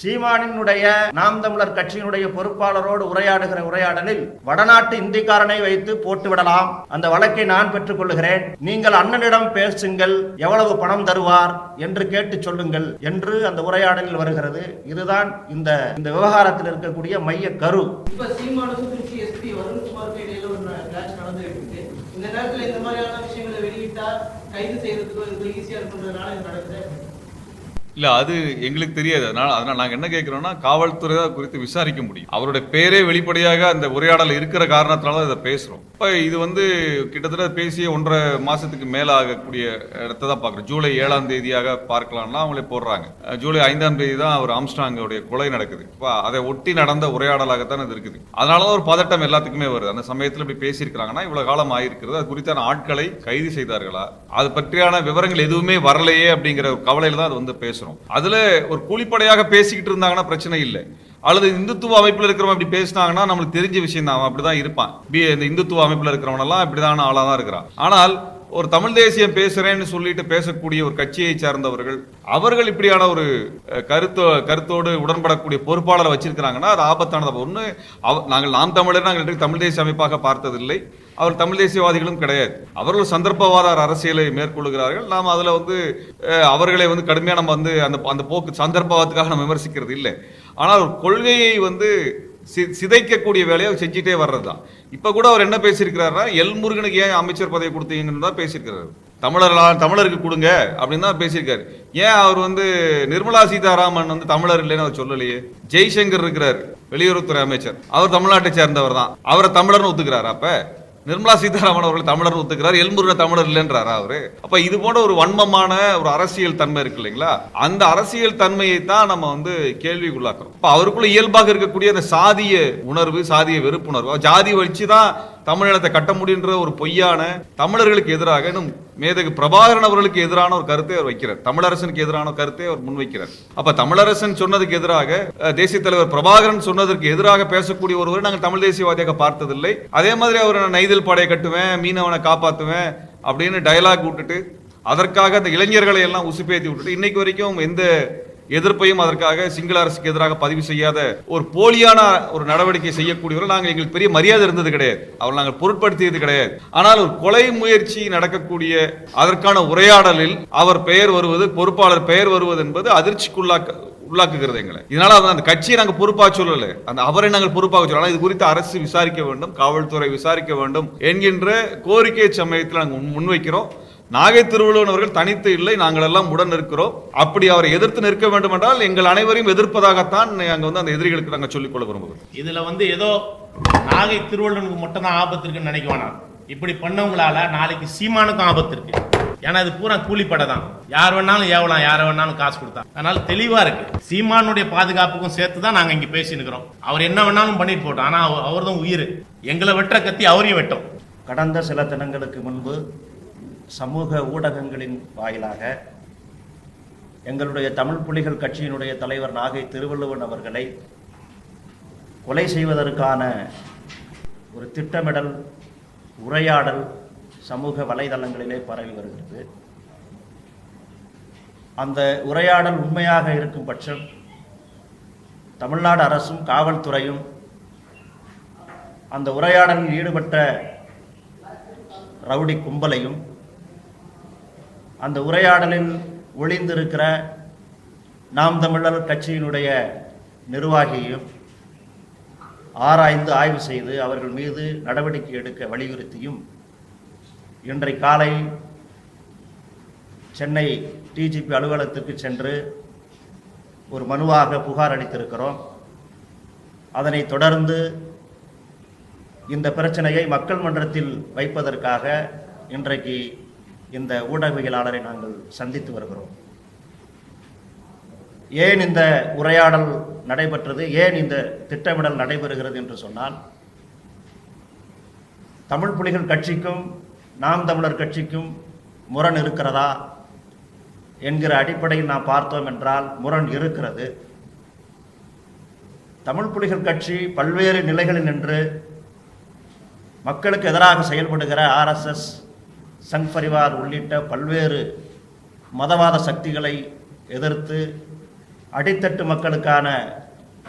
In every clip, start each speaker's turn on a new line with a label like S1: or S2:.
S1: சீமானினுடைய நாம் தமிழர் கட்சியினுடைய பொறுப்பாளரோடு உரையாடுகிற உரையாடலில் வடநாட்டு இந்திக்காரனை வைத்து போட்டுவிடலாம் அந்த வழக்கை நான் பெற்றுக் கொள்கிறேன் நீங்கள் அண்ணனிடம் பேசுங்கள் எவ்வளவு பணம் தருவார் என்று கேட்டு சொல்லுங்கள் என்று அந்த உரையாடலில் வருகிறது. இதுதான் இந்த இந்த விவகாரத்தில் இருக்கக்கூடிய மைய கரு.
S2: இந்த நேரத்தில் இந்த மாதிரியான விஷயங்களை வெளியிட்டா கைது செய்யறதுக்கு ஈஸியா இருக்குன்றதுனால இது நடக்குது.
S3: இல்லை அது எங்களுக்கு தெரியாது. அதனால் அதனால் நாங்கள் என்ன கேட்குறோன்னா காவல்துறை தான் குறித்து விசாரிக்க முடியும். அவருடைய பேரே வெளிப்படையாக அந்த உரையாடல் இருக்கிற காரணத்தினால இதை பேசுகிறோம் இப்போ இது வந்து கிட்டத்தட்ட பேசிய ஒன்றரை மாதத்துக்கு மேலே ஆகக்கூடிய இடத்த தான் பார்க்குறோம். ஜூலை ஏழாம் தேதியாக பார்க்கலாம்னா அவங்களே போடுறாங்க. ஜூலை ஐந்தாம் தேதி தான் அவர் ஆம்ஸ்டாங்கோடைய கொலை நடக்குது. இப்போ அதை ஒட்டி நடந்த உரையாடலாகத்தான் இது இருக்குது. அதனால தான் ஒரு பதட்டம் எல்லாத்துக்குமே வருது. அந்த சமயத்தில் இப்படி பேசியிருக்கிறாங்கன்னா இவ்வளோ காலம் ஆயிருக்கிறது. அது குறித்தான ஆட்களை கைது செய்தார்களா? அது பற்றியான விவரங்கள் எதுவுமே வரலையே அப்படிங்கிற கவலையில் தான் அது வந்து பேசுகிறோம் பேசுறோம் அதில் ஒரு கூலிப்படையாக பேசிக்கிட்டு இருந்தாங்கன்னா பிரச்சனை இல்லை. அல்லது இந்துத்துவ அமைப்பில் இருக்கிறவன் இப்படி பேசினாங்கன்னா நம்மளுக்கு தெரிஞ்ச விஷயம் தான் அவன் அப்படிதான் இருப்பான். பி- இந்த இந்துத்துவ அமைப்பில் இருக்கிறவனெல்லாம் இப்படிதான் ஆளாக தான் இருக்கிறான். ஆனால் ஒரு தமிழ் தேசியம் பேசுறேன்னு சொல்லிட்டு பேசக்கூடிய ஒரு கட்சியை சார்ந்தவர்கள் அவர்கள் இப்படியான ஒரு கருத்தோ கருத்தோடு உடன்படக்கூடிய பொறுப்பாளரை வச்சிருக்கிறாங்கன்னா அது ஆபத்தானது. ஒன்று அவ நாங்கள் நாம் தமிழர் நாங்கள் தமிழ் தேசிய அமைப்பாக பார்த்ததில்லை. அவர் தமிழ் தேசியவாதிகளும் கிடையாது. அவர்கள் சந்தர்ப்பவாத அரசியலை மேற்கொள்கிறார்கள். நாம் அதில் வந்து அவர்களை வந்து கடுமையாக நம்ம வந்து அந்த அந்த போக்கு சந்தர்ப்பவாதத்துக்காக நம்ம விமர்சிக்கிறது இல்லை. ஆனால் கொள்கையை வந்து சி- சிதைக்கக்கூடிய வேலையை அவர் செஞ்சுட்டே வர்றது தான் இப்போ கூட அவர் என்ன பேசியிருக்கிறாருன்னா எல் முருகனுக்கு ஏன் அமைச்சர் பதவி கொடுத்தீங்கன்னு தான் பேசியிருக்கிறாரு. தமிழர்களால் தமிழருக்கு கொடுங்க அப்படின்னு தான் பேசியிருக்காரு. ஏன் அவர் வந்து நிர்மலா சீதாராமன் வந்து தமிழர் இல்லைன்னு அவர் சொல்லலையே? ஜெய்சங்கர் இருக்கிறார் வெளியுறவுத்துறை அமைச்சர். அவர் தமிழ்நாட்டை சேர்ந்தவர் தான். அவரை தமிழர்னு ஒத்துக்கிறாரு அப்போ? நிர்மலா சீதாராமன் அவர்கள் தமிழர் ஒத்துக்கிறார் எல்முருகன் தமிழர் இல்லைன்றாரா அவரு? அப்ப இது போன்ற ஒரு வன்மமான ஒரு அரசியல் தன்மை இருக்கு இல்லைங்களா? அந்த அரசியல் தன்மையை தான் நம்ம வந்து கேள்விக்குள்ளாக்குறோம். இப்ப அவருக்குள்ள இயல்பாக இருக்கக்கூடிய அந்த சாதிய உணர்வு சாதிய வெறுப்புணர்வு ஜாதி வச்சு தான் தமிழினத்தை கட்ட முடியுன்ற ஒரு பொய்யான தமிழர்களுக்கு எதிராக இன்னும் மேதகு பிரபாகரன் அவர்களுக்கு எதிரான ஒரு கருத்தை அவர் வைக்கிறார். தமிழரசனுக்கு எதிரான கருத்தை அவர் முன்வைக்கிறார். அப்ப தமிழரசன் சொன்னதுக்கு எதிராக தேசிய தலைவர் பிரபாகரன் சொன்னதற்கு எதிராக பேசக்கூடிய ஒருவர் நாங்கள் தமிழ் தேசியவாதியாக பார்த்ததில்லை. அதே மாதிரி அவர் நான் நெய்தல் படையை கட்டுவேன் மீனவனை காப்பாற்றுவேன் அப்படின்னு டயலாக் விட்டுட்டு அதற்காக அந்த இளைஞர்களை எல்லாம் உசுப்பேத்தி விட்டுட்டு இன்னைக்கு வரைக்கும் எந்த எதிர்ப்பையும் அதற்காக சிங்கள அரசுக்கு எதிராக பதிவு செய்யாத ஒரு போலியான ஒரு நடவடிக்கை செய்யக்கூடியவர்கள் நாங்கள் எங்களுக்கு பெரிய மரியாதை இருந்தது கிடையாது. அவர் நாங்கள் பொருட்படுத்தியது கிடையாது. ஆனால் ஒரு கொலை முயற்சி நடக்கக்கூடிய அதற்கான உரையாடலில் அவர் பெயர் வருவது பொறுப்பாளர் பெயர் வருவது என்பது அதிர்ச்சிக்குள்ளாக்க உள்ளாக்குகிறது எங்களை. இதனால அதான் அந்த கட்சியை நாங்கள் பொறுப்பா சொல்லல. அந்த அவரை நாங்கள் பொறுப்பாக சொல்லலாம் இது குறித்து அரசு விசாரிக்க வேண்டும் காவல்துறை விசாரிக்க வேண்டும் என்கின்ற கோரிக்கை சமயத்தில் நாங்கள் முன்- முன்வைக்கிறோம். நாகை திருவள்ளுவன் அவர்கள் தனித்து இல்லை நாங்கள் எல்லாம் உடன் இருக்கிறோம். அப்படி அவரை எதிர்த்து நிற்க வேண்டும் என்றால் எங்கள் அனைவரையும் எதிர்ப்பதாகத்தான் நாங்கள் வந்து அந்த எதிரிகளுக்கு நாங்கள் சொல்லிக் கொள்ள விரும்புகிறோம்.
S4: இதுல வந்து ஏதோ நாகை திருவள்ளுவனுக்கு மட்டும்தான் ஆபத்து இருக்குன்னு நினைக்க வேணாம். இப்படி பண்ணவங்களால நாளைக்கு சீமானுக்கும் ஆபத்து இருக்கு. ஏன்னா இது பூரா கூலிப்படை தான். யார் வேணாலும் ஏவலாம் யாரை வேணாலும் காசு கொடுத்தா. அதனால தெளிவா இருக்கு. சீமானுடைய பாதுகாப்புக்கும் சேர்த்து தான் நாங்க இங்க பேசினுக்கிறோம். அவர் என்ன வேணாலும் பண்ணிட்டு போட்டோம் ஆனா அவர் தான் உயிர். எங்களை வெட்டுற கத்தி அவரையும் வெட்டோம்.
S1: கடந்த சில தினங்களுக்கு முன்பு சமூக ஊடகங்களின் வாயிலாக எங்களுடைய தமிழ் புலிகள் கட்சியினுடைய தலைவர் நாகை திருவள்ளுவன் அவர்களை கொலை செய்வதற்கான ஒரு திட்டமிடல் உரையாடல் சமூக வலைதளங்களிலே பரவி வருகிறது. அந்த உரையாடல் உண்மையாக இருக்கும் பட்சம் தமிழ்நாடு அரசும் காவல்துறையும் அந்த உரையாடலில் ஈடுபட்ட ரவுடி கும்பலையும் அந்த உரையாடலில் ஒளிந்திருக்கிற நாம் தமிழர் கட்சியினுடைய நிர்வாகியையும் ஆராய்ந்து ஆய்வு செய்து அவர்கள் மீது நடவடிக்கை எடுக்க வலியுறுத்தியும் இன்றை காலை சென்னை டிஜிபி அலுவலகத்திற்கு சென்று ஒரு மனுவாக புகார் அளித்திருக்கிறோம். அதனைத் தொடர்ந்து இந்த பிரச்சனையை மக்கள் மன்றத்தில் வைப்பதற்காக இன்றைக்கு இந்த ஊடகவியலாளரை நாங்கள் சந்தித்து வருகிறோம். ஏன் இந்த உரையாடல் நடைபெற்றது? ஏன் இந்த திட்டமிடல் நடைபெறுகிறது என்று சொன்னால் தமிழ் புலிகள் கட்சிக்கும் நாம் தமிழர் கட்சிக்கும் முரண் இருக்கிறதா என்கிற அடிப்படையில் நாம் பார்த்தோம் என்றால் முரண் இருக்கிறது. தமிழ் புலிகள் கட்சி பல்வேறு நிலைகளில் நின்று மக்களுக்கு எதிராக செயல்படுகிற ஆர்எஸ்எஸ் சங் பரிவார் உள்ளிட்ட பல்வேறு மதவாத சக்திகளை எதிர்த்து அடித்தட்டு மக்களுக்கான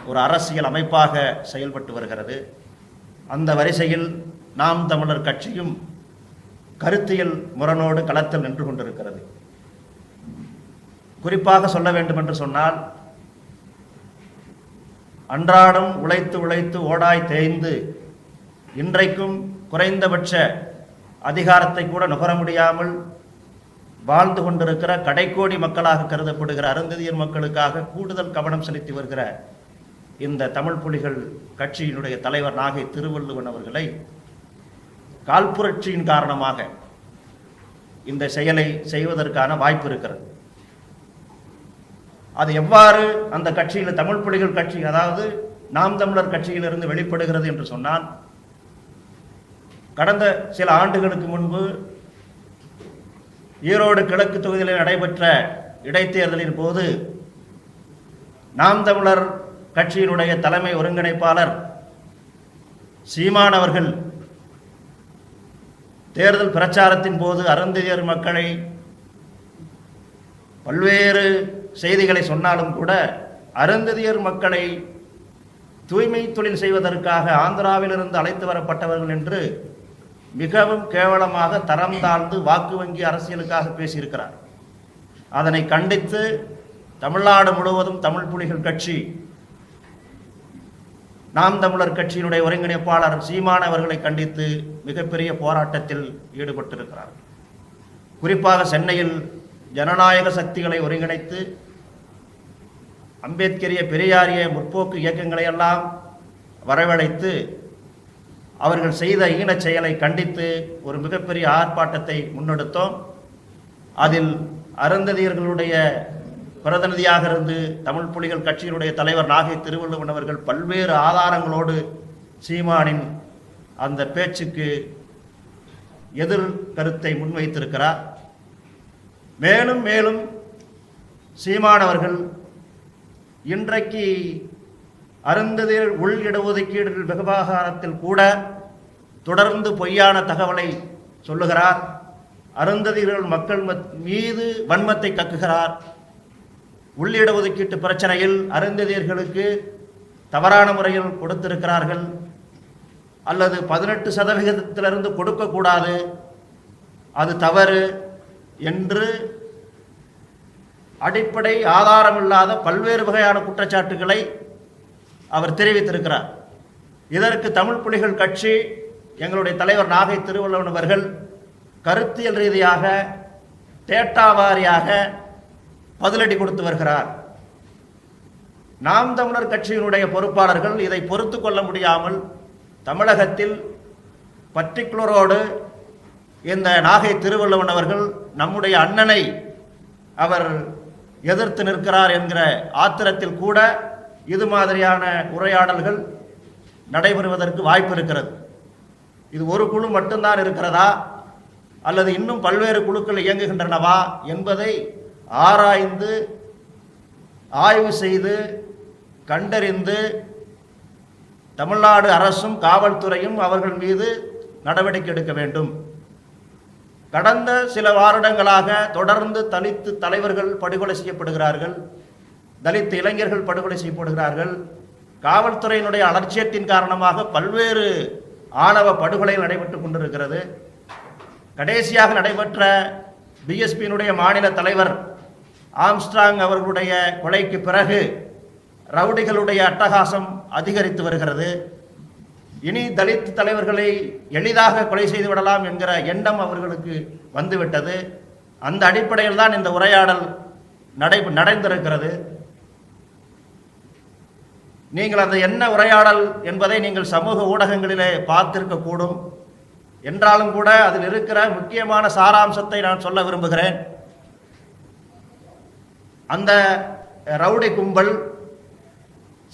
S1: ஒரு அரசியல் அமைப்பாக செயல்பட்டு வருகிறது. அந்த வரிசையில் நாம் தமிழர் கட்சியும் கருத்தியல் முரணோடு களத்தில் நின்று கொண்டிருக்கிறது. குறிப்பாக சொல்ல வேண்டும் என்று சொன்னால் அன்றாடம் உழைத்து உழைத்து ஓடாய் தேய்ந்து இன்றைக்கும் குறைந்தபட்ச அதிகாரத்தை கூட நுகர முடியாமல் வாழ்ந்து கொண்டிருக்கிற கடைக்கோடி மக்களாக கருதப்படுகிற அருந்ததியர் மக்களுக்காக கூடுதல் கவனம் செலுத்தி வருகிற இந்த தமிழ் புலிகள் கட்சியினுடைய தலைவர் நாகை திருவள்ளுவன் அவர்களை கால்புரட்சியின் காரணமாக இந்த செயலை செய்வதற்கான வாய்ப்பு இருக்கிறது. அது எவ்வாறு அந்த கட்சியில் தமிழ் புலிகள் கட்சி அதாவது நாம் தமிழர் கட்சியிலிருந்து வெளிப்படுகிறது என்று சொன்னால் கடந்த சில ஆண்டுகளுக்கு முன்பு ஈரோடு கிழக்கு தொகுதியில் நடைபெற்ற இடைத்தேர்தலின் போது நாம் தமிழர் கட்சியினுடைய தலைமை ஒருங்கிணைப்பாளர் சீமான் அவர்கள் தேர்தல் பிரச்சாரத்தின் போது அருந்ததியர் மக்களை பல்வேறு செய்திகளை சொன்னாலும் கூட அருந்ததியர் மக்களை தூய்மை தொழில் செய்வதற்காக ஆந்திராவிலிருந்து அழைத்து வரப்பட்டவர்கள் என்று மிகவும் கேவலமாக தரம் தாழ்ந்து வாக்கு வங்கி அரசியலுக்காக பேசியிருக்கிறார். அதனை கண்டித்து தமிழ்நாடு முழுவதும் தமிழ் புலிகள் கட்சி நாம் தமிழர் கட்சியினுடைய ஒருங்கிணைப்பாளர் சீமான் அவர்களை கண்டித்து மிகப்பெரிய போராட்டத்தில் ஈடுபட்டிருக்கிறார். குறிப்பாக சென்னையில் ஜனநாயக சக்திகளை ஒருங்கிணைத்து அம்பேத்கரிய பெரியாரிய முற்போக்கு இயக்கங்களை எல்லாம் வரவழைத்து அவர்கள் செய்த ஈனச் செயலை கண்டித்து ஒரு மிகப்பெரிய ஆர்ப்பாட்டத்தை முன்னெடுத்தோம். அதில் அருந்ததியர்களுடைய பிரதிநிதியாக இருந்து தமிழ் புலிகள் கட்சியினுடைய தலைவர் நாகை திருவள்ளுவன் அவர்கள் பல்வேறு ஆதாரங்களோடு சீமானின் அந்த பேச்சுக்கு எதிர் கருத்தை முன்வைத்திருக்கிறார். மேலும் மேலும் சீமான் அவர்கள் இன்றைக்கு அருந்ததில் உள் இடஒதுக்கீடுகள் விவகாரத்தில் கூட தொடர்ந்து பொய்யான தகவலை சொல்லுகிறார். அருந்ததிகள் மக்கள் மத்- மீது வன்மத்தை கக்குகிறார். உள்ளிட ஒதுக்கீட்டு பிரச்சனையில் அருந்ததியர்களுக்கு தவறான முறையில் கொடுத்திருக்கிறார்கள். அல்லது பதினெட்டு சதவிகிதத்திலிருந்து கொடுக்கக்கூடாது. அது தவறு என்று அடிப்படை ஆதாரமில்லாத பல்வேறு வகையான குற்றச்சாட்டுகளை அவர் தெரிவித்திருக்கிறார். இதற்கு தமிழ் புலிகள் கட்சி எங்களுடைய தலைவர் நாகை திருவள்ளுவன் அவர்கள் கருத்தியல் ரீதியாக டேட்டா வாரியாக பதிலடி கொடுத்து வருகிறார். நாம் தமிழர் கட்சியினுடைய பொறுப்பாளர்கள் இதை பொறுத்து கொள்ள முடியாமல் தமிழகத்தில் பர்டிகுலரோடு இந்த நாகை திருவள்ளுவன் அவர்கள் நம்முடைய அண்ணனை அவர் எதிர்த்து நிற்கிறார் என்கிற ஆத்திரத்தில் கூட இது மாதிரியான உரையாடல்கள் நடைபெறுவதற்கு வாய்ப்பு இருக்கிறது. இது ஒரு குழு மட்டும்தான் இருக்கிறதா? அல்லது இன்னும் பல்வேறு குழுக்கள் இயங்குகின்றனவா என்பதை ஆராய்ந்து ஆய்வு செய்து கண்டறிந்து தமிழ்நாடு அரசும் காவல்துறையும் அவர்கள் மீது நடவடிக்கை எடுக்க வேண்டும். கடந்த சில வாரடங்களாக தொடர்ந்து தலித்து தலைவர்கள் படுகொலை செய்யப்படுகிறார்கள் தலித்து இளைஞர்கள் படுகொலை செய்யப்படுகிறார்கள். காவல்துறையினுடைய அலட்சியத்தின் காரணமாக பல்வேறு ஆணவ படுகொலைகள் நடைபெற்றுக் கொண்டிருக்கிறது. கடைசியாக நடைபெற்ற பிஎஸ்பியினுடைய மாநில தலைவர் ஆம்ஸ்ட்ராங் அவர்களுடைய கொலைக்கு பிறகு ரவுடிகளுடைய அட்டகாசம் அதிகரித்து வருகிறது. இனி தலித் தலைவர்களை எளிதாக கொலை செய்து விடலாம் என்கிற எண்ணம் அவர்களுக்கு வந்துவிட்டது. அந்த அடிப்படையில் தான் இந்த உரையாடல் நடை நடந்திருக்கிறது. நீங்கள் அந்த என்ன உரையாடல் என்பதை நீங்கள் சமூக ஊடகங்களிலே பார்த்திருக்கக்கூடும் என்றாலும் கூட அதில் இருக்கிற முக்கியமான சாராம்சத்தை நான் சொல்ல விரும்புகிறேன். அந்த ரவுடி கும்பல்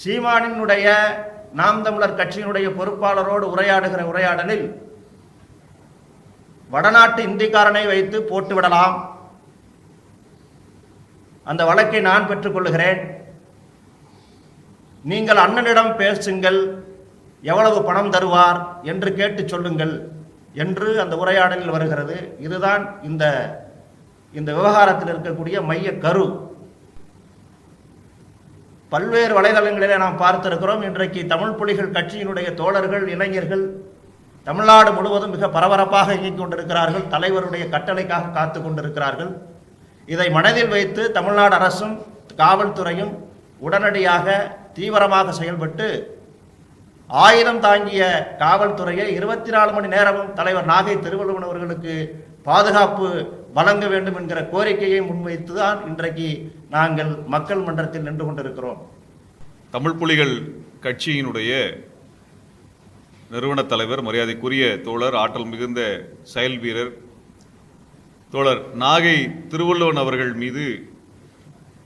S1: சீமானினுடைய நாம் தமிழர் கட்சியினுடைய பொறுப்பாளரோடு உரையாடுகிற உரையாடலில் வடநாட்டு இந்திக்காரனை வைத்து போட்டு விடலாம். அந்த வழக்கை நான் பெற்றுக்கொள்ளுகிறேன் நீங்கள் அண்ணனிடம் பேசுங்கள் எவ்வளவு பணம் தருவார் என்று கேட்டு சொல்லுங்கள் என்று அந்த உரையாடலில் வருகிறது. இதுதான் இந்த இந்த விவகாரத்தில் இருக்கக்கூடிய மைய கரு. பல்வேறு வலைதளங்களிலே நாம் பார்த்திருக்கிறோம். இன்றைக்கு தமிழ் புலிகள் கட்சியினுடைய தோழர்கள் இளைஞர்கள் தமிழ்நாடு முழுவதும் மிக பரபரப்பாக இயங்கிக் கொண்டிருக்கிறார்கள். தலைவருடைய கட்டளைக்காக காத்து கொண்டிருக்கிறார்கள். இதை மனதில் வைத்து தமிழ்நாடு அரசும் காவல்துறையும் உடனடியாக தீவிரமாக செயல்பட்டு ஆயுதம் தாங்கிய காவல்துறையை இருபத்தி நாலு மணி நேரமும் தலைவர் நாகை திருவள்ளுவன் அவர்களுக்கு பாதுகாப்பு வழங்க வேண்டும் என்கிற கோரிக்கையை முன்வைத்து தான் இன்றைக்கு நாங்கள் மக்கள் மன்றத்தில் நின்று கொண்டிருக்கிறோம்.
S3: தமிழ் புலிகள் கட்சியினுடைய நிறுவன தலைவர் மரியாதைக்குரிய தோழர் ஆற்றல் மிகுந்த செயல் வீரர் தோழர் நாகை திருவள்ளுவன் அவர்கள் மீது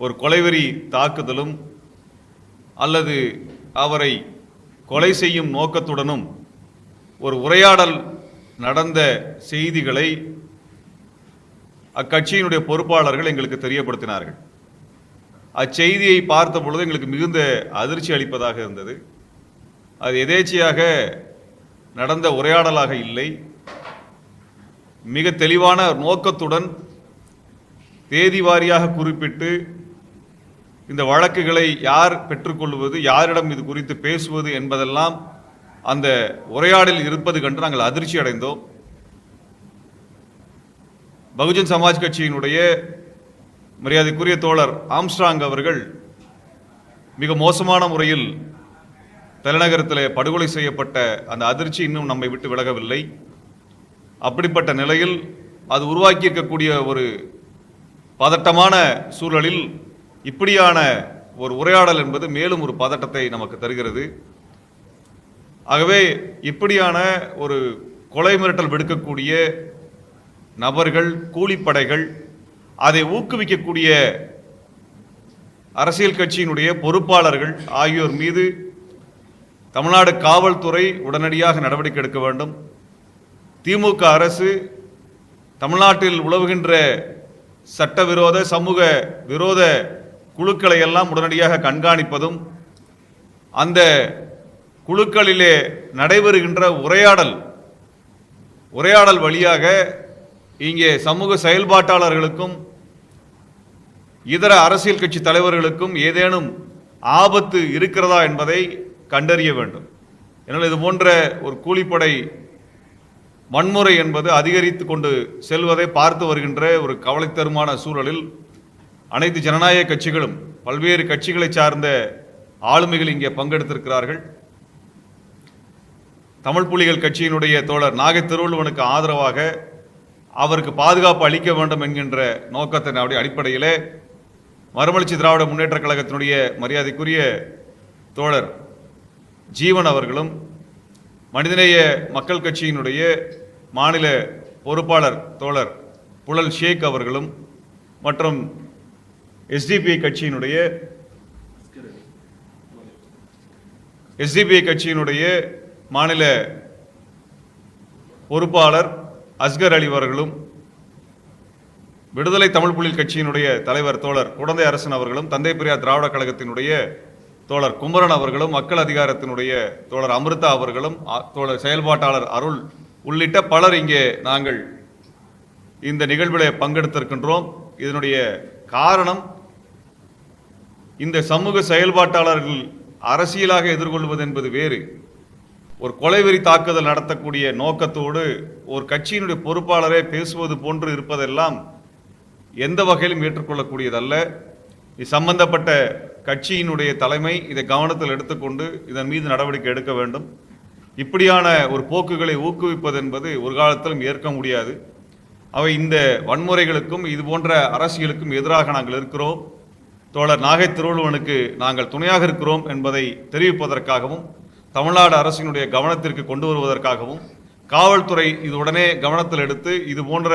S3: ஒரு கொலைவெறி தாக்குதலும் அல்லது அவரை கொலை செய்யும் நோக்கத்துடனும் ஒரு உரையாடல் நடந்த செய்திகளை அக்கட்சியினுடைய பொறுப்பாளர்கள் எங்களுக்கு தெரியப்படுத்தினார்கள். அச்செய்தியை பார்த்த பொழுது எங்களுக்கு மிகுந்த அதிர்ச்சி அளிப்பதாக இருந்தது. அது எதேச்சியாக நடந்த உரையாடலாக இல்லை. மிக தெளிவான நோக்கத்துடன் தேதி வாரியாக குறிப்பிட்டு இந்த வழக்குகளை யார் பெற்றுக்கொள்வது யாரிடம் இது குறித்து பேசுவது என்பதெல்லாம் அந்த உரையாடலில் இருப்பது கண்டு நாங்கள் அதிர்ச்சி அடைந்தோம். பகுஜன் சமாஜ் கட்சியினுடைய மரியாதைக்குரிய தோழர் ஆம்ஸ்ட்ராங் அவர்கள் மிக மோசமான முறையில் தலைநகரத்தில் படுகொலை செய்யப்பட்ட அந்த அதிர்ச்சி இன்னும் நம்மை விட்டு விலகவில்லை. அப்படிப்பட்ட நிலையில் அது உருவாக்கி இருக்கக்கூடிய ஒரு பதட்டமான சூழலில் இப்படியான ஒரு உரையாடல் என்பது மேலும் ஒரு பதட்டத்தை நமக்கு தருகிறது. ஆகவே இப்படியான ஒரு கொலை மிரட்டல் விடுக்கக்கூடிய நபர்கள் கூலிப்படைகள் அதை ஊக்குவிக்கக்கூடிய அரசியல் கட்சியினுடைய பொறுப்பாளர்கள் ஆகியோர் மீது தமிழ்நாடு காவல்துறை உடனடியாக நடவடிக்கை எடுக்க வேண்டும். திமுக அரசு தமிழ்நாட்டில் உழவுகின்ற சட்டவிரோத சமூக விரோத குழுக்களை எல்லாம் உடனடியாக கண்காணிப்பதும் அந்த குழுக்களிலே நடைபெறுகின்ற உரையாடல் உரையாடல் வழியாக இங்கே சமூக செயல்பாட்டாளர்களுக்கும் இதர அரசியல் கட்சி தலைவர்களுக்கும் ஏதேனும் ஆபத்து இருக்கிறதா என்பதை கண்டறிய வேண்டும். ஏன்னால் இது போன்ற ஒரு கூலிப்படை வன்முறை என்பது அதிகரித்து கொண்டு செல்வதை பார்த்து வருகின்ற ஒரு கவலை தருமான சூழலில் அனைத்து ஜனநாயக கட்சிகளும் பல்வேறு கட்சிகளை சார்ந்த ஆளுமைகள் இங்கே பங்கெடுத்திருக்கிறார்கள். தமிழ் புலிகள் கட்சியினுடைய தோழர் நாகை திருவள்ளுவனுக்கு ஆதரவாக அவருக்கு பாதுகாப்பு அளிக்க வேண்டும் என்கின்ற நோக்கத்தின் அப்படி அடிப்படையிலே மறுமலர்ச்சி திராவிட முன்னேற்ற கழகத்தினுடைய மரியாதைக்குரிய தோழர் ஜீவன் அவர்களும் மனிதநேய மக்கள் கட்சியினுடைய மாநில பொறுப்பாளர் தோழர் புழல் ஷேக் அவர்களும் மற்றும் எஸ்டிபிஐ கட்சியினுடைய எஸ்டிபிஐ கட்சியினுடைய மாநில பொறுப்பாளர் அஸ்கர் அலி அவர்களும் விடுதலை தமிழ் புலிகள் கட்சியினுடைய தலைவர் தோழர் குடந்தை அரசன் அவர்களும் தந்தை பெரியார் திராவிட கழகத்தினுடைய தோழர் குமரன் அவர்களும் மக்கள் அதிகாரத்தினுடைய தோழர் அமிர்தா அவர்களும் தோழர் செயல்பாட்டாளர் அருள் உள்ளிட்ட பலர் இங்கே நாங்கள் இந்த நிகழ்விலே பங்கெடுத்திருக்கின்றோம். இதனுடைய காரணம் இந்த சமூக செயல்பாட்டாளர்கள் அரசியலாக எதிர்கொள்வது என்பது வேறு. ஒரு கொலைவெறி தாக்குதல் நடத்தக்கூடிய நோக்கத்தோடு ஒரு கட்சியினுடைய பொறுப்பாளரே பேசுவது போன்று இருப்பதெல்லாம் எந்த வகையிலும் ஏற்றுக்கொள்ளக்கூடியதல்ல. இது சம்பந்தப்பட்ட கட்சியினுடைய தலைமை இதை கவனத்தில் எடுத்துக்கொண்டு இதன் மீது நடவடிக்கை எடுக்க வேண்டும். இப்படியான ஒரு போக்குகளை ஊக்குவிப்பது என்பது ஒரு காலத்திலும் ஏற்க முடியாது. அவை இந்த வன்முறைகளுக்கும் இது போன்ற அரசியலுக்கும் எதிராக நாங்கள் இருக்கிறோம். தோழர் நாகை திருவள்ளுவனுக்கு நாங்கள் துணையாக இருக்கிறோம் என்பதை தெரிவிப்பதற்காகவும் தமிழ்நாடு அரசினுடைய கவனத்திற்கு கொண்டு வருவதற்காகவும் காவல்துறை இது உடனே கவனத்தில் எடுத்து இது போன்ற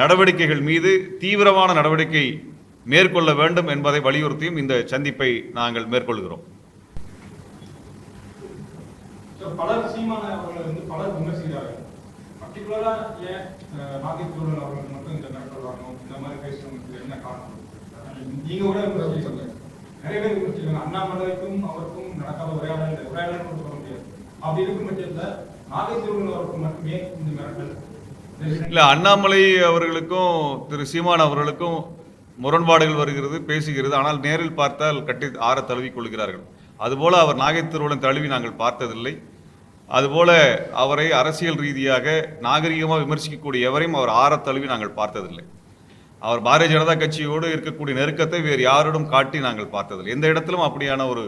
S3: நடவடிக்கைகள் மீது தீவிரமான நடவடிக்கை மேற்கொள்ள வேண்டும் என்பதை வலியுறுத்தியும் இந்த சந்திப்பை நாங்கள் மேற்கொள்கிறோம்.
S5: பலர் சீமான அவர்களை வந்து பலர் விமர்சிக்கிறார்கள். பர்டிகுலரா ஏன் மட்டும் இந்த வரணும்? இந்த மாதிரி என்ன காரணம்? நீங்க கூட நிறைய பேர் விமர்சிக்கிறாங்க அண்ணாமலைக்கும் அவருக்கும் நடக்காத உரையாடல் இந்த உரையாடல் கூட சொல்ல முடியாது. அப்படி இருக்கும் பட்சத்தில் நாகேஸ்வரன் அவருக்கு மட்டுமே இந்த மிரட்டல். இந்த
S3: இல்ல அண்ணாமலை அவர்களுக்கும் திரு சீமான் அவர்களுக்கும் முரண்பாடுகள் வருகிறது பேசுகிறது. ஆனால் நேரில் பார்த்தால் கட்டி ஆற தழுவி கொள்கிறார்கள். அதுபோல அவர் நாகை தழுவி நாங்கள் பார்த்ததில்லை. அதுபோல அவரை அரசியல் ரீதியாக நாகரிகமாக விமர்சிக்கக்கூடிய எவரையும் அவர் ஆற தழுவி நாங்கள் பார்த்ததில்லை. அவர் பாரதிய ஜனதா கட்சியோடு இருக்கக்கூடிய நெருக்கத்தை வேறு யாரோடும் காட்டி நாங்கள் பார்த்ததில்லை. எந்த இடத்திலும் அப்படியான ஒரு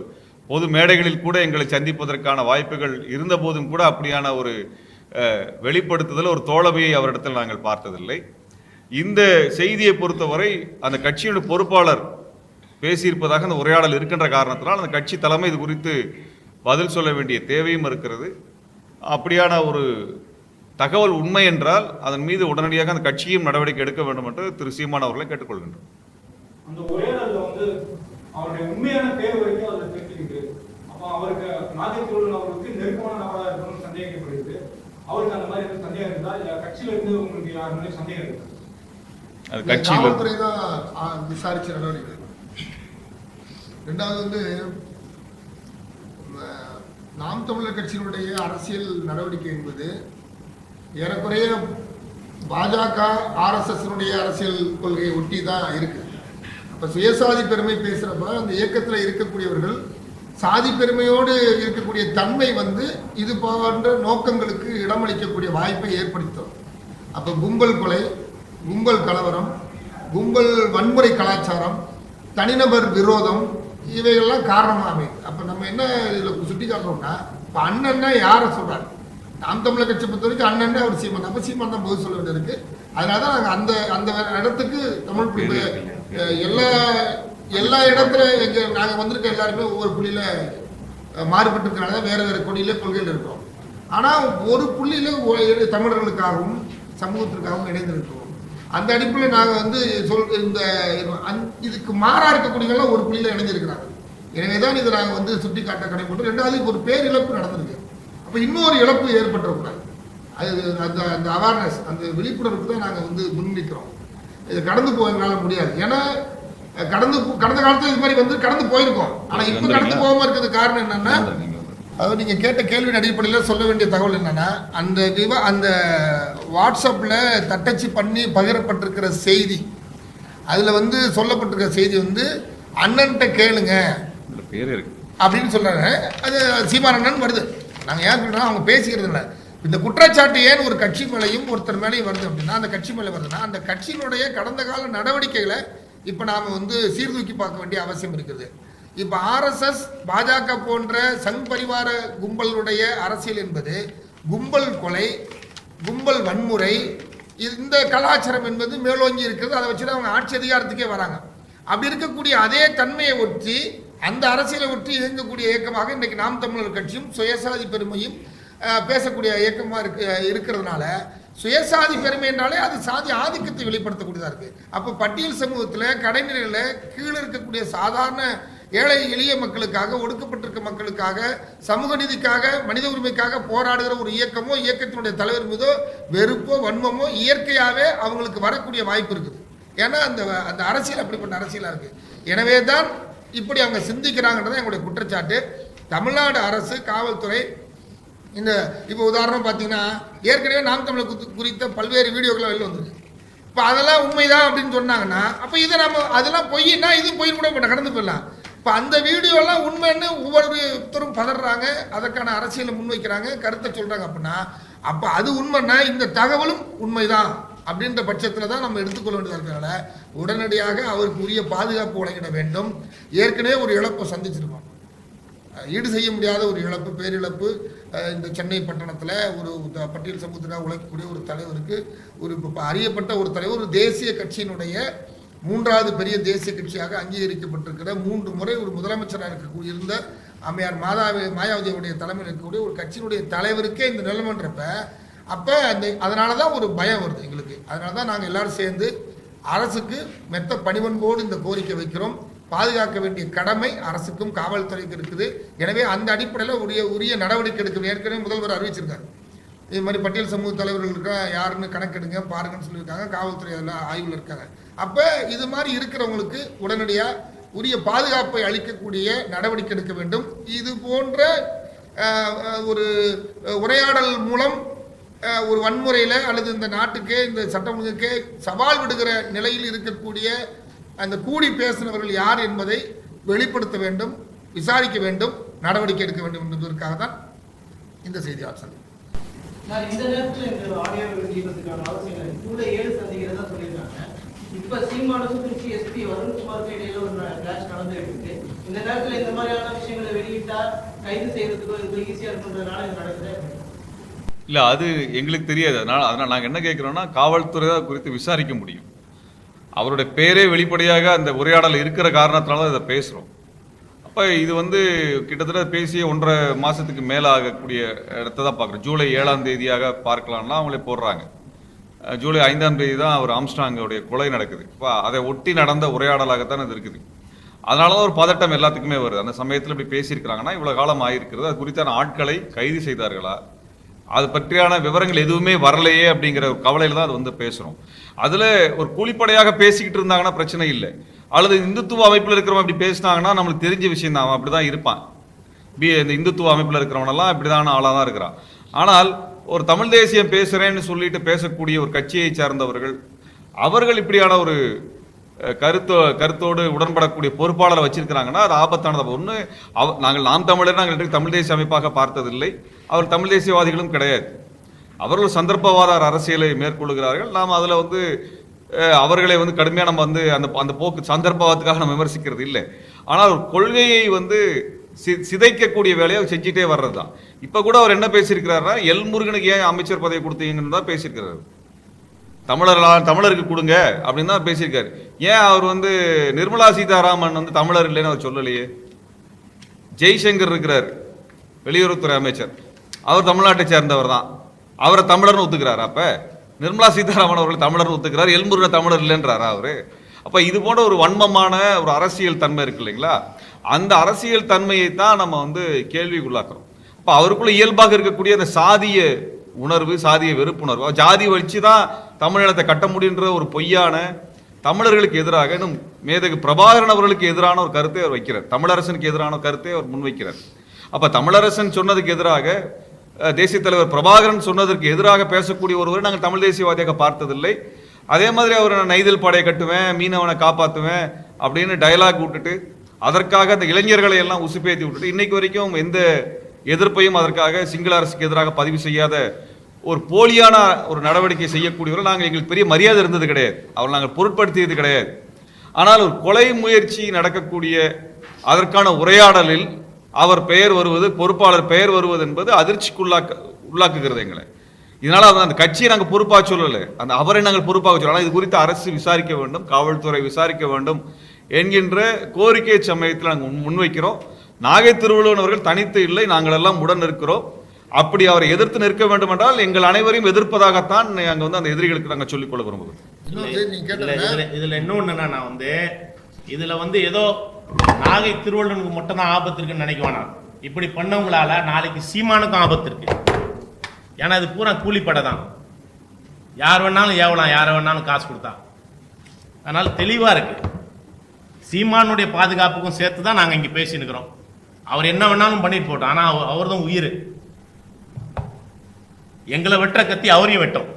S3: பொது மேடைகளில் கூட எங்களை சந்திப்பதற்கான வாய்ப்புகள் இருந்த போதும் கூட அப்படியான ஒரு வெளிப்படுத்துதல் ஒரு தோழமையை அவரிடத்தில் நாங்கள் பார்த்ததில்லை. இந்த செய்தியை பொறுத்தவரை அந்த கட்சியோட பொறுப்பாளர் பேசியிருப்பதாக அந்த உரையாடல் இருக்கின்ற காரணத்தினால் அந்த கட்சி தலைமை இது குறித்து பதில் சொல்ல வேண்டிய தேவையும் இருக்கிறது. அப்படியான ஒரு தகவல் உண்மை என்றால் அதன் மீது உடனடியாக அந்த கட்சியும் நடவடிக்கை எடுக்க வேண்டும் என்று திரு சீமான் அவர்களை கேட்டுக்கொள்கின்றோம். அது கட்சியில்
S6: விசாரிச்ச நடவடிக்கை ரெண்டாவது வந்து நாம் தமிழர் கட்சியினுடைய அரசியல் நடவடிக்கை என்பது ஏறக்குறைய பாஜக ஆர்எஸ்எஸ்னுடைய அரசியல் கொள்கையை ஒட்டி தான் இருக்கு. அப்போ சுயசாதி பெருமை பேசுகிறப்ப அந்த இயக்கத்தில் இருக்கக்கூடியவர்கள் சாதி பெருமையோடு இருக்கக்கூடிய தன்மை வந்து இது போன்ற நோக்கங்களுக்கு இடமளிக்கக்கூடிய வாய்ப்பை ஏற்படுத்தும். அப்போ கும்பல் கொலை கும்பல் கலவரம் கும்பல் வன்முறை கலாச்சாரம் தனிநபர் விரோதம் இவைகள்லாம் காரணமாக அமையுது. அப்போ நம்ம என்ன இதில் சுட்டி காட்டுறோம்னா இப்போ அண்ணன்னா யாரை சொல்கிறாரு நாம் தமிழர் கட்சி பொறுத்த வரைக்கும் அண்ணன் அவர் சீமான். அப்போ சீமான் தான் பதில் சொல்ல வேண்டியிருக்கு அதனால தான் நாங்கள் அந்த அந்த இடத்துக்கு தமிழ் புள்ளி எல்லா எல்லா இடத்துல எங்கள் நாங்கள் வந்திருக்க எல்லாருமே ஒவ்வொரு புள்ளியில் அஹ், மாறுபட்டிருக்கனால தான் வேறு வேற கொடியில கொள்கையில் இருக்கிறோம். ஆனால் ஒரு புள்ளியில தமிழர்களுக்காகவும் சமூகத்திற்காகவும் இணைந்திருக்கிறோம். அந்த அடிப்படையில் நாங்கள் வந்து சொல் இந்த இதுக்கு மாறாக இருக்கக்கூடியவங்களாம் ஒரு புள்ளியில் இணைஞ்சிருக்கிறாங்க. எனவே தான் இதை நாங்கள் வந்து சுட்டி காட்ட கடைபோட்டு ரெண்டாவது ஒரு பேரிழப்பு நடந்திருக்கு. அப்போ இன்னொரு இழப்பு ஏற்பட்டுறக்கூடாது அது அந்த அந்த அவேர்னஸ் அந்த விழிப்புணர்வுக்கு தான் நாங்கள் வந்து முன்னிக்கிறோம் இது கடந்து போக எங்களால் முடியாது. ஏன்னா கடந்து கடந்த காலத்தில் இது மாதிரி வந்து கடந்து போயிருக்கோம். ஆனால் இப்போ கடந்து போகாமல் இருக்கிறது காரணம் என்னன்னா அதாவது நீங்கள் கேட்ட கேள்வியின் அடிப்படையில் சொல்ல வேண்டிய தகவல் என்னன்னா அந்த விவா அந்த வாட்ஸ்அப்பில் தட்டச்சு பண்ணி பகிரப்பட்டிருக்கிற செய்தி அதில் வந்து சொல்லப்பட்டிருக்கிற செய்தி வந்து அண்ணன்ட்ட கேளுங்க
S3: பேரே இருக்கு.
S6: அப்படின்னு சொல்றாங்க அது சீமானண்ணன் வருது. நாங்கள் ஏன் சொல்கிறோம் அவங்க பேசிக்கிறது இல்லை. இந்த குற்றச்சாட்டு ஏன் ஒரு கட்சி மேலேயும் ஒருத்தர் மேலேயும் வருது அப்படின்னா அந்த கட்சி மேலே வருதுன்னா அந்த கட்சியினுடைய கடந்த கால நடவடிக்கைகளை இப்போ நாம் வந்து சீர்தூக்கி பார்க்க வேண்டிய அவசியம் இருக்குது. இப்போ ஆர்எஸ்எஸ் பாஜக போன்ற சங் பரிவார கும்பலுடைய அரசியல் என்பது கும்பல் கொலை கும்பல் வன்முறை இந்த கலாச்சாரம் என்பது மேலோங்கி இருக்கிறது. அதை வச்சு தான் அவங்க ஆட்சி அதிகாரத்துக்கே வராங்க. அப்படி இருக்கக்கூடிய அதே தன்மையை ஒற்றி அந்த அரசியலை ஒற்றி இயங்கக்கூடிய இயக்கமாக இன்றைக்கி நாம் தமிழர் கட்சியும் சுயசாதி பெருமையும் பேசக்கூடிய இயக்கமாக இருக்கு இருக்கிறதுனால சுயசாதி பெருமை என்றாலே அது சாதி ஆதிக்கத்தை வெளிப்படுத்தக்கூடியதாக இருக்குது அப்போ பட்டியல் சமூகத்தில் கடைநிலையில் கீழே இருக்கக்கூடிய சாதாரண ஏழை எளிய மக்களுக்காக ஒடுக்கப்பட்டிருக்க மக்களுக்காக சமூக நீதிக்காக மனித உரிமைக்காக போராடுகிற ஒரு இயக்கமோ இயக்கத்தினுடைய தலைவர் மீதோ வெறுப்போ வன்மமோ இயற்கையாகவே அவங்களுக்கு வரக்கூடிய வாய்ப்பு இருக்குது. ஏன்னா அந்த அந்த அரசியல் அப்படிப்பட்ட அரசியலாக இருக்குது எனவே தான் இப்படி அவங்க சிந்திக்கிறாங்கன்றது எங்களுடைய குற்றச்சாட்டு. தமிழ்நாடு அரசு காவல்துறை இந்த இப்போ உதாரணம் பார்த்தீங்கன்னா ஏற்கனவே நாம் தமிழர் குறித்து- குறித்த பல்வேறு வீடியோக்கள் வெளில வந்துருக்கு. இப்போ அதெல்லாம் உண்மைதான் அப்படின்னு சொன்னாங்கன்னா அப்போ இதை நம்ம அதெல்லாம் பொய்னா இது பொய் கூட இப்போ கடந்து போயிடலாம். இப்போ அந்த வீடியோலாம் உண்மைன்னு ஒவ்வொருத்தரும் பதறாங்க அதற்கான அரசியலை முன்வைக்கிறாங்க கருத்தை சொல்கிறாங்க அப்படின்னா அப்போ அது உண்மைன்னா இந்த தகவலும் உண்மைதான். அப்படின்ற பட்சத்தில் தான் நம்ம எடுத்துக்கொள்ள வேண்டியதாக இருக்கிறனால உடனடியாக அவருக்கு உரிய பாதுகாப்பு வழங்கிட வேண்டும். ஏற்கனவே ஒரு இழப்பை சந்திச்சிருக்கோம். ஈடு செய்ய முடியாத ஒரு இழப்பு பேரிழப்பு இந்த சென்னை பட்டணத்தில் ஒரு த- பட்டியல் சமூகத்துக்காக உழைக்கக்கூடிய ஒரு தலைவருக்கு ஒரு இப்போ அறியப்பட்ட ஒரு தலைவர் ஒரு தேசிய கட்சியினுடைய மூன்றாவது பெரிய தேசிய கட்சியாக அங்கீகரிக்கப்பட்டிருக்கிற மூன்று முறை ஒரு முதலமைச்சராக இருக்கக்கூடிய இருந்த அம்மையார் மாதாவி மாயாவதியுடைய தலைமையில் இருக்கக்கூடிய ஒரு கட்சியினுடைய தலைவருக்கே இந்த நிலமன்றப்ப அப்போ அந்த அதனால தான் ஒரு பயம் வருது எங்களுக்கு. அதனால தான் நாங்கள் எல்லாரும் சேர்ந்து அரசுக்கு மெத்த பணிவன்போடு இந்த கோரிக்கை வைக்கிறோம். பாதுகாக்க வேண்டிய கடமை அரசுக்கும் காவல்துறைக்கும் இருக்குது. எனவே அந்த அடிப்படையில் உரிய உரிய நடவடிக்கை எடுக்க ஏற்கனவே முதல்வர் அறிவிச்சிருக்காரு. இது மாதிரி பட்டியல் சமூக தலைவர்கள் இருக்கா யாருன்னு கணக்கெடுங்க பாருங்கன்னு சொல்லியிருக்காங்க. காவல்துறை அதெல்லாம் ஆய்வில் இருக்காங்க. அப்போ இது மாதிரி இருக்கிறவங்களுக்கு உடனடியாக உரிய பாதுகாப்பை அளிக்கக்கூடிய நடவடிக்கை எடுக்க வேண்டும். இது போன்ற ஒரு உரையாடல் மூலம் ஒரு வன்முறையில் அல்லது இந்த நாட்டுக்கே இந்த சட்டம் ஒழுங்குக்கே சவால் விடுகிற நிலையில் இருக்கக்கூடிய அந்த கூடி பேசினவர்கள் யார் என்பதை வெளிப்படுத்த வேண்டும் விசாரிக்க வேண்டும் நடவடிக்கை எடுக்க வேண்டும் என்பதற்காக தான் இந்த செய்தி ஆப்ஷன்
S2: நான் இந்த நேரத்தில் எங்கள் ஆடியோ வெளியிடுறதுக்கான அவசியம் ஜூலை ஏழு சந்திக்கிறதா சொல்லியிருக்காங்க. இப்போ சீமானுக்கும் திருச்சி எஸ்பி வருண்குமாருக்கு இடையில ஒரு கிளாஷ் நடந்துட்டு இந்த நேரத்தில் இந்த மாதிரியான விஷயங்களை வெளியிட்டா கைது செய்யறதுக்கோ இது ஈஸியாக இருக்குன்றதுனால இது நடக்குது.
S3: இல்லை அது எங்களுக்கு தெரியாது. அதனால் அதனால் நாங்கள் என்ன கேட்குறோன்னா காவல்துறை தான் குறித்து விசாரிக்க முடியும். அவருடைய பேரே வெளிப்படையாக அந்த உரையாடல் இருக்கிற காரணத்தினால தான் இதை பேசுகிறோம் அப்போ இது வந்து கிட்டத்தட்ட பேசிய ஒன்றரை மாதத்துக்கு மேலே ஆகக்கூடிய இடத்த தான் பார்க்குறோம். ஜூலை ஏழாம் தேதியாக பார்க்கலாம்னா அவங்களே போடுறாங்க. ஜூலை ஐந்தாம் தேதி தான் அவர் ஆம்ஸ்டாங்கோடைய கொலை நடக்குது. இப்போ அதை ஒட்டி நடந்த உரையாடலாகத்தான் இது இருக்குது. அதனால தான் ஒரு பதட்டம் எல்லாத்துக்குமே வருது. அந்த சமயத்தில் இப்படி பேசியிருக்கிறாங்கன்னா இவ்வளோ காலம் ஆகிருக்கிறது அது குறித்தான ஆட்களை கைது செய்தார்களா? அது பற்றியான விவரங்கள் எதுவுமே வரலையே அப்படிங்கிற ஒரு கவலையில் தான் அது வந்து பேசுகிறோம் அதில் ஒரு கூலிப்படையாக பேசிக்கிட்டு இருந்தாங்கன்னா பிரச்சனை இல்லை. அல்லது இந்துத்துவ அமைப்பில் இருக்கிறவங்க அப்படி பேசினாங்கன்னா நம்மளுக்கு தெரிஞ்ச விஷயம் தான். அவன் அப்படிதான் இருப்பான். பி இந்த இந்துத்துவ அமைப்பில் இருக்கிறவனெல்லாம் இப்படிதான ஆளாக தான் இருக்கிறான். ஆனால் ஒரு தமிழ் தேசியம் பேசுகிறேன்னு சொல்லிட்டு பேசக்கூடிய ஒரு கட்சியை சார்ந்தவர்கள் அவர்கள் இப்படியான ஒரு கருத்தோ கருத்தோடு உடன்படக்கூடிய பொறுப்பாளரை வச்சிருக்கிறாங்கன்னா அது ஆபத்தானது. ஒன்று அவ நாங்கள் நாம் தமிழர் நாங்கள் இன்றைக்கு தமிழ் தேசிய அமைப்பாக பார்த்ததில்லை. அவர் தமிழ் தேசியவாதிகளும் கிடையாது. அவர்கள் சந்தர்ப்பவாத அரசியலை மேற்கொள்கிறார்கள். நாம் அதில் வந்து அவர்களை வந்து கடுமையாக நம்ம வந்து அந்த அந்த போக்கு சந்தர்ப்பவாதத்துக்காக நம்ம விமர்சிக்கிறது இல்லை. ஆனால் ஒரு கொள்கையை வந்து சி- சிதைக்கக்கூடிய வேலையை அவர் செஞ்சுட்டே வர்றது தான் இப்போ கூட அவர் என்ன பேசியிருக்கிறாருன்னா எல் முருகனுக்கு ஏன் அமைச்சர் பதவி கொடுத்தீங்கன்னு தான் பேசியிருக்கிறாரு. தமிழர்களா தமிழருக்கு கொடுங்க அப்படின்னு தான் பேசியிருக்காரு. ஏன் அவர் வந்து நிர்மலா சீதாராமன் வந்து தமிழர் இல்லைன்னு அவர் சொல்லலையே? ஜெய்சங்கர் இருக்கிறார் வெளியுறவுத்துறை அமைச்சர். அவர் தமிழ்நாட்டை சேர்ந்தவர் தான். அவரை தமிழர்னு ஒத்துக்கிறார் அப்போ? நிர்மலா சீதாராமன் அவர்கள் தமிழர்னு ஒத்துக்கிறார் எல்முருகன் தமிழர் இல்லைன்றாரா அவர்? அப்போ இது போன்ற ஒரு வன்மமான ஒரு அரசியல் தன்மை இருக்கு இல்லைங்களா? அந்த அரசியல் தன்மையை தான் நம்ம வந்து கேள்விக்குள்ளாக்குறோம். அப்போ அவருக்குள்ள இயல்பாக இருக்கக்கூடிய அந்த சாதிய உணர்வு சாதிய வெறுப்புணர்வு. ஜாதி வச்சு தான் தமிழினத்தை கட்ட முடியுன்ற ஒரு பொய்யான தமிழர்களுக்கு எதிராக இன்னும் மேதகு பிரபாகரன் அவர்களுக்கு எதிரான ஒரு கருத்தை அவர் வைக்கிறார். தமிழரசனுக்கு எதிரான கருத்தை அவர் முன்வைக்கிறார். அப்போ தமிழரசன் சொன்னதுக்கு எதிராக தேசிய தலைவர் பிரபாகரன் சொன்னதற்கு எதிராக பேசக்கூடிய ஒருவரை நாங்கள் தமிழ் தேசியவாதியாக பார்த்ததில்லை. அதே மாதிரி அவர் நான் நெய்தல் படையை கட்டுவேன் மீனவனை காப்பாற்றுவேன் அப்படின்னு டயலாக் விட்டுட்டு அதற்காக அந்த இளைஞர்களை எல்லாம் உசுப்பேத்தி விட்டுட்டு இன்னைக்கு வரைக்கும் எந்த எதிர்ப்பையும் அதற்காக சிங்கள அரசுக்கு எதிராக பதிவு செய்யாத ஒரு போலியான ஒரு நடவடிக்கை செய்யக்கூடியவர்கள் நாங்கள் எங்களுக்கு பெரிய மரியாதை இருந்தது கிடையாது. அவர்கள் நாங்கள் பொருட்படுத்தியது கிடையாது. ஆனால் ஒரு கொலை முயற்சி நடக்கக்கூடிய அதற்கான உரையாடலில் அவர் பெயர் வருவது பொறுப்பாளர் பெயர் வருவது என்பது அதிர்ச்சிக்குள்ளாக்க உள்ளாக்குகிறது எங்களை. இதனால் அதை அந்த கட்சியை நாங்கள் பொறுப்பாக சொல்லலை. அந்த அவரை நாங்கள் பொறுப்பாக சொல்லலாம் இது குறித்து அரசு விசாரிக்க வேண்டும் காவல்துறை விசாரிக்க வேண்டும் என்கின்ற கோரிக்கை சமயத்தில் நாங்கள் முன்- முன்வைக்கிறோம். நாகை திருவள்ளுவன் அவர்கள் தனித்து இல்லை நாங்கள் எல்லாம் உடன் இருக்கிறோம். அப்படி அவரை எதிர்த்து நிற்க வேண்டும் என்றால் எங்கள் அனைவரையும் எதிர்ப்பதாகத்தான் நாங்கள் வந்து அந்த எதிரிகளுக்கு நாங்கள் சொல்லிக்கொள்ள விரும்புகிறோம்.
S4: இதுல இன்னொன்னு என்னன்னா வந்து இதுல வந்து ஏதோ நாகை திருவள்ளுவனுக்கு மட்டும் தான் ஆபத்து இருக்குன்னு நினைக்க வேணாம் இப்படி பண்ணவங்களால நாளைக்கு சீமானுக்கும் ஆபத்து இருக்கு. ஏன்னா இது பூரா கூலிப்படை தான். யார் வேணாலும் ஏவலாம் யாரை வேணாலும் காசு கொடுத்தா. அதனால தெளிவா இருக்கு. சீமானுடைய பாதுகாப்புக்கும் சேர்த்து தான் நாங்க இங்க பேசின்னு இருக்கிறோம் அவர் என்ன வேணாலும் பண்ணிட்டு போட்டோம் ஆனால் அவர் தான் உயிர். எங்களை வெட்டுற கத்தி அவரையும் வெட்டும்.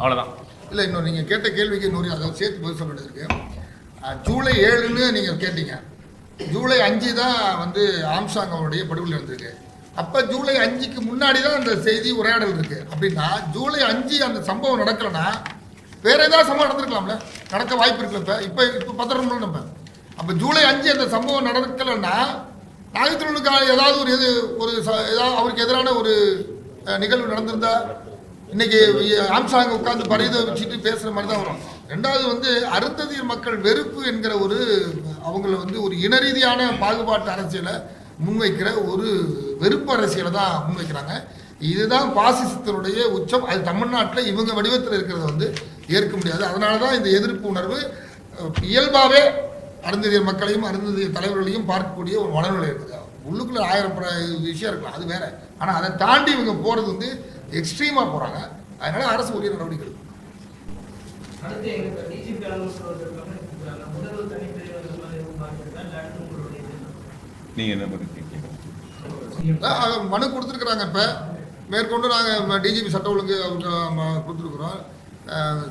S4: அவ்வளோதான்
S6: இல்லை இன்னும் நீங்கள் கேட்ட கேள்விக்கு இன்னொரு அதை சேர்த்து பதில் சொல்ல ஜூலை ஏழுன்னு நீங்கள் கேட்டீங்க. ஜூலை அஞ்சு தான் வந்து ஆம்சாங் அவருடைய படுகொலை இருந்திருக்கு அப்போ ஜூலை அஞ்சுக்கு முன்னாடி தான் அந்த செய்தி உரையாடல் இருக்கு. அப்படின்னா ஜூலை அஞ்சு அந்த சம்பவம் நடக்கலைன்னா வேற ஏதாவது சம்பவம் நடந்திருக்கலாம்ல? நடக்க வாய்ப்பு இருக்குல்ல இப்போ? இப்போ இப்போ பத்திரம் நம்ம. அப்போ ஜூலை அஞ்சு அந்த சம்பவம் நடக்கலைன்னா நாகத்திற்கு ஏதாவது ஒரு எது ஒரு ச- ஏதாவது அவருக்கு எதிரான ஒரு நிகழ்வு நடந்திருந்தா இன்னைக்கு ஆம்சாங்க உட்காந்து பரிதை வச்சுட்டு பேசுற மாதிரி தான் வரும். ரெண்டாவது வந்து அருந்ததியர் மக்கள் வெறுப்பு என்கிற ஒரு அவங்கள வந்து ஒரு இன ரீதியான பாகுபாட்டு அரசியலை முன்வைக்கிற ஒரு வெறுப்பு அரசியலை தான் முன்வைக்கிறாங்க. இதுதான் பாசிசத்தினுடைய உச்சம். அது தமிழ்நாட்டில் இவங்க வடிவத்தில் இருக்கிறத வந்து ஏற்க முடியாது. அதனால தான் இந்த எதிர்ப்பு உணர்வு இயல்பாகவே அருந்ததியர் மக்களையும் அருந்ததியர் தலைவர்களையும் பார்க்கக்கூடிய ஒரு மனநிலை இருக்குது. உள்ளுக்குள்ள ஆயிரம் விஷயம் இருக்கலாம் அது வேற. ஆனால் அதை தாண்டி இவங்க போகிறது வந்து எக்ஸ்ட்ரீமாக போகிறாங்க அதனால அரசு உரிய நடவடிக்கை எடுக்கும்?
S3: நீங்க என்ன பண்ணிருக்கீங்க
S6: மனு கொடுத்துருக்குறாங்க இப்போ. மேற்கொண்டு நாங்கள் டிஜிபி சட்ட ஒழுங்கு கொடுத்துருக்குறோம்.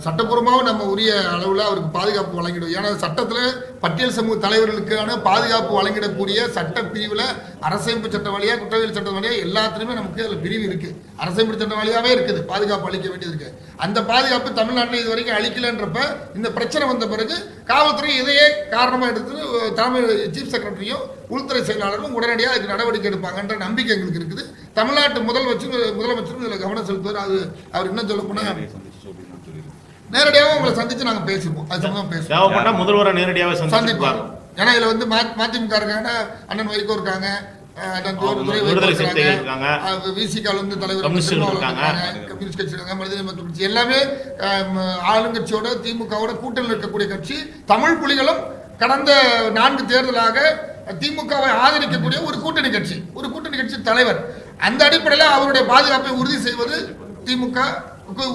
S6: சட்டப்பூர்வமாகவும் நம்ம உரிய அளவில் அவருக்கு பாதுகாப்பு வழங்கிடும் ஏன்னா சட்டத்தில் பட்டியல் சமூக தலைவர்களுக்கான பாதுகாப்பு வழங்கிடக்கூடிய சட்ட பிரிவில் அரசமைப்பு சட்டம் வழியாக குற்றவியல் சட்டம் வழியாக எல்லாத்துலேயுமே நமக்கு அதில் பிரிவு இருக்குது அரசமைப்பு சட்டம் வழியாகவே இருக்குது. பாதுகாப்பு அளிக்க வேண்டியது இருக்குது அந்த பாதுகாப்பு தமிழ்நாட்டில் இது வரைக்கும் அளிக்கலைன்றப்ப இந்த பிரச்சனை வந்த பிறகு காவல்துறை இதையே காரணமாக எடுத்து தலைமை சீஃப் செக்ரட்டரியும் உள்துறை செயலாளரும் உடனடியாக அதுக்கு நடவடிக்கை எடுப்பாங்கன்ற நம்பிக்கை எங்களுக்கு இருக்குது. தமிழ்நாட்டு முதல்வரும் முதலமைச்சரும் இதில் கவனம் செலுத்துவார். அது அவர் என்ன சொல்லப்போனால் நேரடியாக உங்களை சந்தித்து நாங்கள் பேசிப்போம். அது சம்பந்தமாக பேசுவோம்.
S4: முதல்வரை நேரடியாகவே
S6: சந்திப்பாங்க
S4: சந்திப்பாங்க
S6: ஏன்னா இதுல வந்து மதிமுக இருக்காங்க அண்ணன் வைகோ இருக்காங்க எல்லாமே ஆளுங்கட்சியோட திமுகவோட கூட்டணியில் இருக்கக்கூடிய கட்சி. தமிழ் புலிகளும் கடந்த நான்கு தேர்தலாக திமுகவை ஆதரிக்கக்கூடிய ஒரு கூட்டணி கட்சி. ஒரு கூட்டணி கட்சி தலைவர். அந்த அடிப்படையில் அவருடைய பாதுகாப்பை உறுதி செய்வது திமுக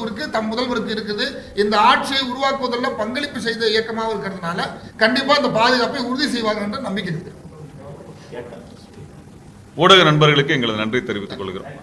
S6: இருக்கு தம் முதல்வருக்கு இருக்குது. இந்த ஆட்சியை உருவாக்குவதில் பங்களிப்பு செய்த இயக்கமாக இருக்கிறதுனால கண்டிப்பாக அந்த பாதுகாப்பை உறுதி செய்வாங்க என்ற நம்பிக்கை இருக்கு.
S3: ஊடக நண்பர்களுக்கு எங்களது நன்றி தெரிவித்துக் கொள்கிறோம்.